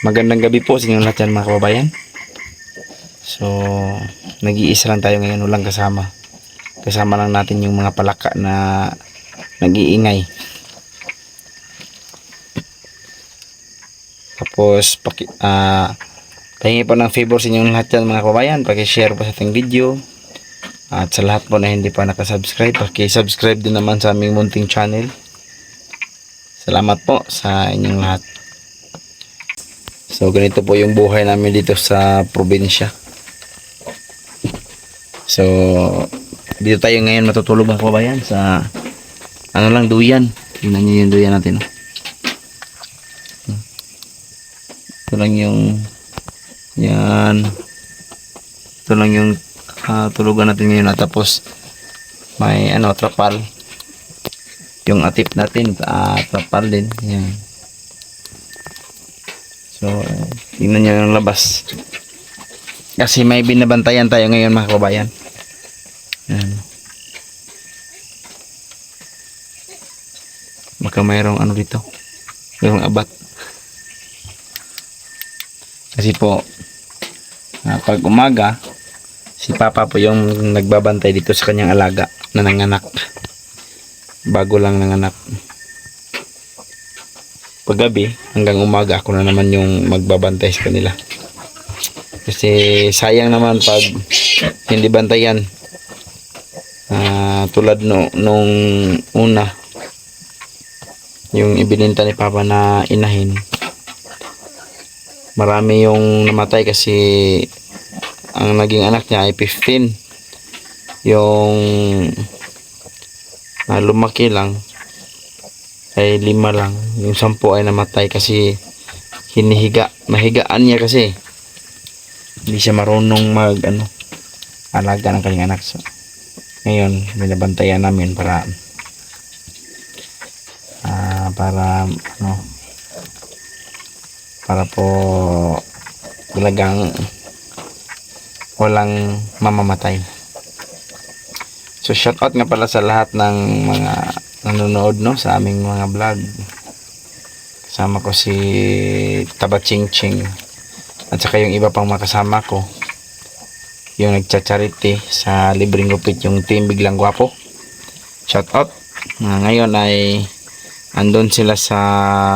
Magandang gabi po sa inyong lahat yan mga kababayan. So, nag-iisa lang tayo ngayon, walang kasama. Kasama lang natin yung mga palaka na nag-iingay. Tapos, paki, ah, pahingi po ng favor sa inyong lahat yan mga kababayan. Paki-share po sa ating video. At sa lahat po na hindi pa nakasubscribe, paki-subscribe din naman sa aming munting channel. Salamat po sa inyong lahat. So ganito po yung buhay namin dito sa probinsya. So dito tayo ngayon matutulog mga kababayan sa ano lang duyan. Tingnan niyo yung duyan natin. Ito lang yung yan. Ito lang yung ah, tulugan natin ngayon at tapos may ano trapal. Yung atip natin ah, trapal din. Yan. So, tingnan nyo yung labas. Kasi may binabantayan tayo ngayon mga kababayan. Yan. Baka mayroong ano dito. Mayroong abat. Kasi po, ah, pag umaga, si Papa po yung nagbabantay dito sa kanyang alaga na nanganak. Bago lang nanganak paggabi hanggang umaga ako na naman yung magbabantay sa kanila. Kasi sayang naman pag hindi bantayan. Ah, tulad no, nung una yung ibininta ni Papa na inahin marami yung namatay kasi ang naging anak niya ay 15 yung na lumaki lang ay lima lang. Yung sampu ay namatay kasi hinihiga. Mahigaan niya kasi. Hindi siya marunong mag ano, alaga ng kanyang anak. So, ngayon, binabantayan namin para ah para ano para po talagang walang mamamatay. So shout out nga pala sa lahat ng mga nanonood no sa aming mga vlog. Kasama ko si Taba Ching Ching at saka yung iba pang makasama ko. Yung nagcha-charity sa libreng gupit yung team Biglang Gwapo. Shout out. Ah, ngayon ay andon sila sa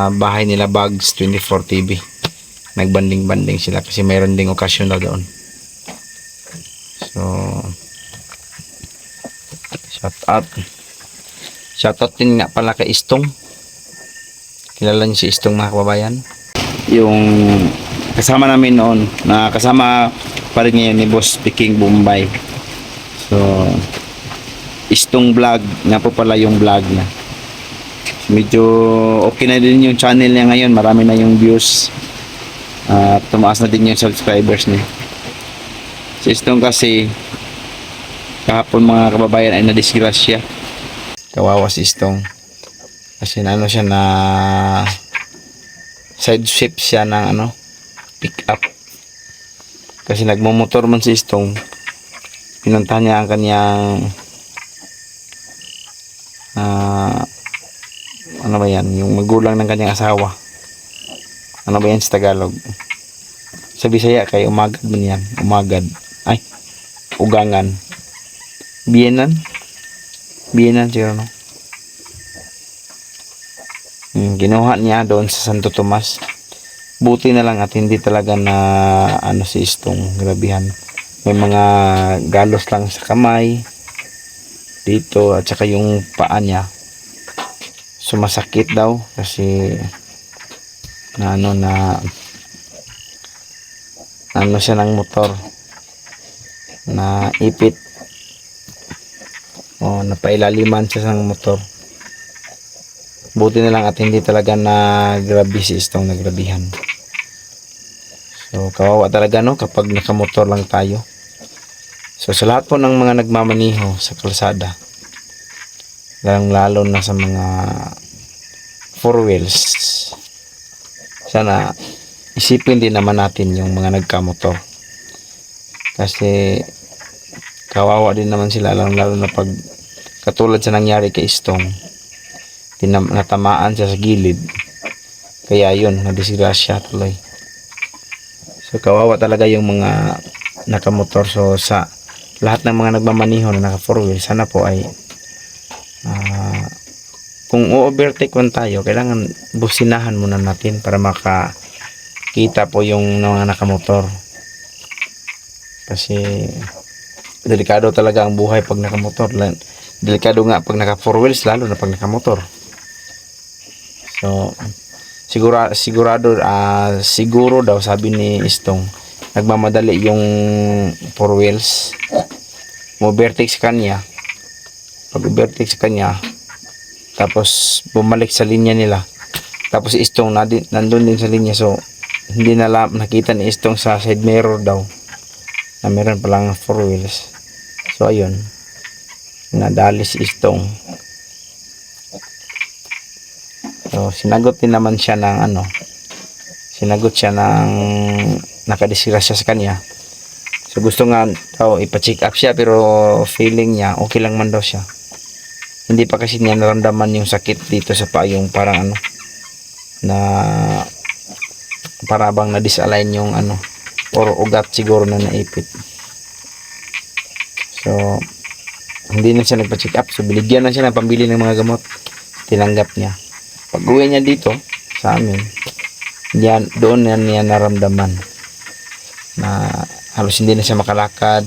bahay nila Bugs 24 TV. Nagbanding-banding sila kasi mayroon ding okasyon daw doon. So, shout out. Shoutout din nga pala kay Istong. Kilala niyo si Istong mga kababayan? Yung kasama namin noon, na kasama pa rin ngayon ni Boss Peking Bombay. So, Istong vlog, nga po pala yung vlog niya. Medyo okay na din yung channel niya ngayon, marami na yung views. At tumaas na din yung subscribers niya. Si Istong kasi kahapon mga kababayan ay nadisgrasya. Kawawa si Istong. Kasi ano siya na side shift siya ng ano pick up. Kasi nagmumotor man si Istong. Pinuntahan niya ang kanyang ah ano ba yan? Yung magulang ng kanyang asawa. Ano ba yan sa Tagalog? Sa Bisaya kay umagad man yan. Umagad. Ay ugangan biyenan biyenan siguro no Hmm, ginuha niya doon sa Santo Tomas. Buti na lang at hindi talaga na ano si Istong grabihan. May mga galos lang sa kamay dito at saka yung paa niya. Sumasakit daw kasi na ano na ano siya ng motor. Na ipit o napailaliman siya ng motor. Buti na lang at hindi talaga na grabe si Istong nagrabihan. So kawawa talaga no? Kapag nakamotor lang tayo. So sa lahat po ng mga nagmamaniho sa kalsada lalong lalo na sa mga four wheels sana isipin din naman natin yung mga nagkamotor. Kasi kawawa din naman sila lalong lalo na pag katulad sa nangyari kay Istong tinam, natamaan siya sa gilid kaya yun nadisgrasya tuloy So kawawa talaga yung mga nakamotor. So sa lahat ng mga nagmamaniho na naka four wheel, sana po ay ah, kung o-overtake man tayo, kailangan businahan muna natin para makakita po yung mga nakamotor. Kasi delikado talaga ang buhay pag nakamotor. Delikado nga pag naka four wheels lalo na pag nakamotor. So sigura sigurado ah, siguro daw sabi ni Istong nagmamadali yung four wheels. Mo-overtake sa kanya. Pag overtake sa kanya, tapos bumalik sa linya nila. Tapos si Istong na, nandun din sa linya so hindi na la- nakita ni Istong sa side mirror daw na meron palang four wheels. So ayun, nadali si Istong. So sinagot din naman siya ng ano, sinagot siya ng nakadisgrasya sa kanya. So gusto nga daw ipa-check up siya pero feeling niya okay lang man daw siya. Hindi pa kasi niya naramdaman yung sakit dito sa paa yung parang ano na para bang na-disalign yung ano or ugat siguro na naipit. So hindi na siya nagpa-check up. So binigyan na siya ng pambili ng mga gamot. Tinanggap niya. Pag uwi niya dito sa amin, yan, doon yan niya naramdaman na halos hindi na siya makalakad.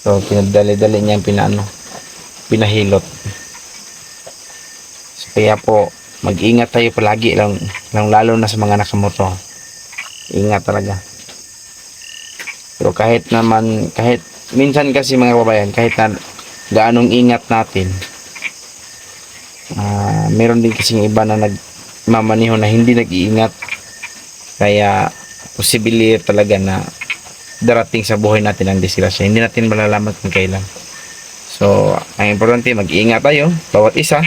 So pinadali-dali niya yung pinano, pinahilot. So, kaya po, mag-ingat tayo palagi lang, lang lalo na sa mga nakamotor. Ingat talaga. Pero kahit naman, kahit minsan kasi mga kababayan, kahit na gaanong ingat natin, ah meron din kasing iba na nagmamaniho na hindi nag-iingat. Kaya, posibility talaga na darating sa buhay natin ang disgrasya. Hindi natin malalaman kung kailan. So, ang importante, mag-iingat tayo, bawat isa,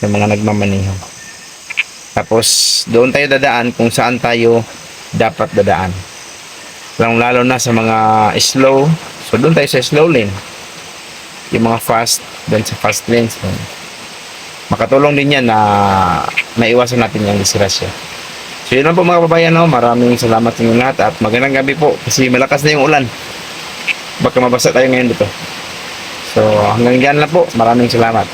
sa mga nagmamaniho. Tapos, doon tayo dadaan kung saan tayo dapat dadaan. Lalo lalo na sa mga slow. So, doon tayo sa slow lane. Yung mga fast, doon sa fast lane. So, makatulong din yan na maiwasan natin yung disgrasya. So, yun lang po mga kababayan. No? Maraming salamat sa inyo lahat at magandang gabi po kasi malakas na yung ulan. Baka mabasa tayo ngayon dito. So, hanggang dyan lang po. Maraming salamat.